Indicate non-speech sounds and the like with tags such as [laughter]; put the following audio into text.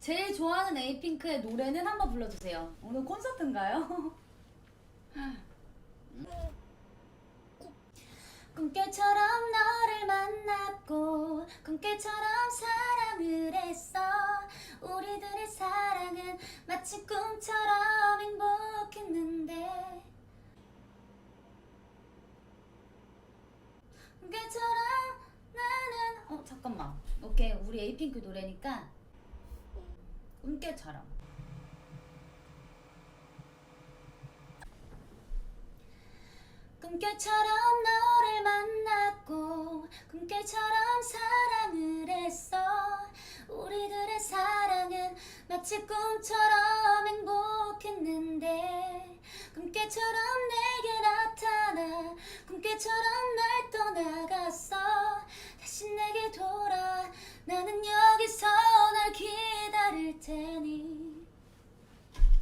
제일 좋아하는 에이핑크의 노래는 한번 불러주세요. 오늘 콘서트인가요? [laughs] 꿈결처럼 너를 만났고 꿈결처럼 사랑을 했어 우리들의 사랑은 마치 꿈처럼 행복했는데 꿈결처럼 나는 어 잠깐만 오케이 우리 에이핑크 노래니까 꿈결처럼. 꿈결처럼 너를 만났고 꿈결처럼 사랑을 했어. 우리들의 사랑은 마치 꿈처럼 행복했는데 꿈결처럼 내게 나타나 꿈결처럼 날 내게